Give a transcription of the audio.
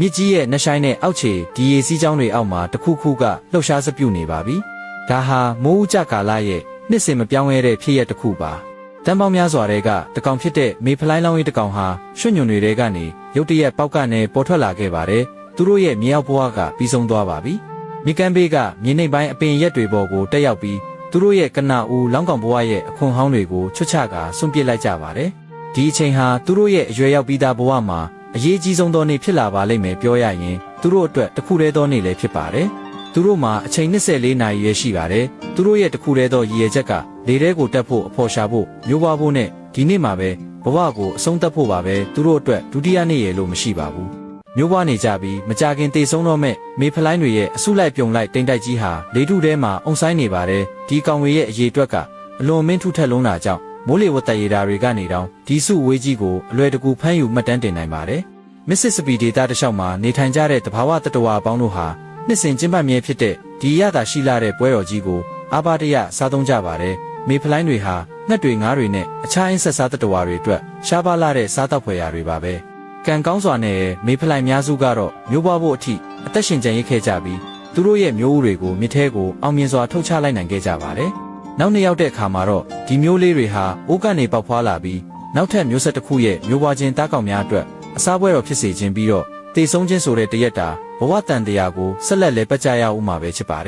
မြစ်ကြီးရဲ့နှဆိုင်တဲ့အောက်ခြေဒီရေစီးကြောင်းတွေအောက်မှာတစ်ခုခုကလှုပ်ရှားစပြုနေပါပြီ။ဒါဟာမိုးဦးကြကာလရဲ့နှစ်စဉ်မပြောင်းရတဲ့ဖြစ်ရပ်တစ်ခုပါ။တန်ပေါင်းများစွာတွေကတကောင်ဖြစ်တဲ့မေဖလိုင်းလောင်းရေးတကောင်ဟာရွှွညွန်တွေတဲကနေရုတ်တရက်ပေါက်ကနေပေါ်ထွက်လာခဲ့ပါတယ်။သူတို့ရဲ့မြေအောက်ဘဝကပြီးဆုံးသွားပါပြီ။မိကန်ဘေးကမြေနှိပ်ပိုင်းအပင်ရက်တွေပေါ်ကိုတက်ရောက်ပြီးသူတို့ရဲ့ကနဦးလောင်းကောင်ဘဝရဲ့အခွန်ဟောင်းတွေကိုချွတ်ချကဆွန့်ပစ်လိုက်ကြပါတယ်။ဒီအချိန်ဟာသူတို့ရဲ့အရွယ်ရောက်ပြီးသားဘဝမှာ အရေးကြီးဆုံးသောနေ့ဖြစ်လာပါလိမ့်မယ်ပြောရရင်သူတို့အတွက်တစ်ခုတည်းသောနေ့လည်းဖြစ်ပါတယ်။သူတို့မှာအချိန်24နာရီရရှိပါတယ်။သူတို့ရဲ့တစ်ခုတည်းသောရည်ရွယ်ချက်ကလေထဲကိုတက်ဖို့အဖို့ရှာဖို့မျိုးပွားဖို့နဲ့ဒီနေ့မှာပဲဘဝကိုအဆုံးသတ်ဖို့ပါပဲသူတို့အတွက်ဒုတိယနေ့ရလို့မရှိပါဘူး။မျိုးပွားနေကြပြီးမကြခင်တည်ဆုံးတော့မဲ့မေဖလိုင်းတွေရဲ့အဆုလိုက်ပြုံလိုက်တိမ်တိုက်ကြီးဟာလေထုထဲမှာအုံဆိုင်နေပါတယ်ဒီကောင်တွေရဲ့အရေးအတွက်ကအလွန်မင်းထုထက်လုံးတာကြောင့် မိုးလေဝသရေဒါတွေကနေတောင်ဒီစုဝေးကြီးကိုအလွယ်တကူဖမ်းယူမှတ်တမ်းတင်နိုင်ပါတယ်မစ္စစ်စပီဒေတာတစ်လျှောက်မှာနေထိုင်ကြတဲ့တဘာဝတတဝါအပေါင်းတို့ဟာနှစ်စဉ်ကျင်းပမြဲဖြစ်တဲ့ဒီရတာရှိလာတဲ့ပွဲတော်ကြီးကိုအာဘာတရစားသုံးကြပါတယ်မေဖလိုင်းတွေဟာငှက်တွေငါးတွေနဲ့အခြားအင်းဆက်စားတတဝါတွေအတွက်ရှားပါလာတဲ့စားတောက်ဖွယ်ရာတွေပါပဲကံကောင်းစွာနဲ့မေဖလိုင်များစုကတော့မျိုးပွားဖို့အထိအသက်ရှင်ကြံရစ်ခဲ့ကြပြီးသူတို့ရဲ့မျိုးဦးတွေကိုမြစ်ထဲကိုအောင်မြင်စွာထုတ်ချလိုက်နိုင်ခဲ့ကြပါတယ်။ နောက်နှစ်ယောက်တဲ့အခါမှာတော့ဒီမျိုးလေးတွေဟာအိုးကနေပေါက်ဖွာလာပြီးနောက်ထပ်မျိုးဆက်တစ်ခုရဲ့မျိုးပွားခြင်းတားကောင်များအတွက်အစားပွဲတော်ဖြစ်စေခြင်းပြီးတော့တေဆုံးခြင်းဆိုတဲ့တရက်တာဘဝတန်တရားကိုဆက်လက်လဲပတ်ကြရအောင်မှာပဲဖြစ်ပါတယ်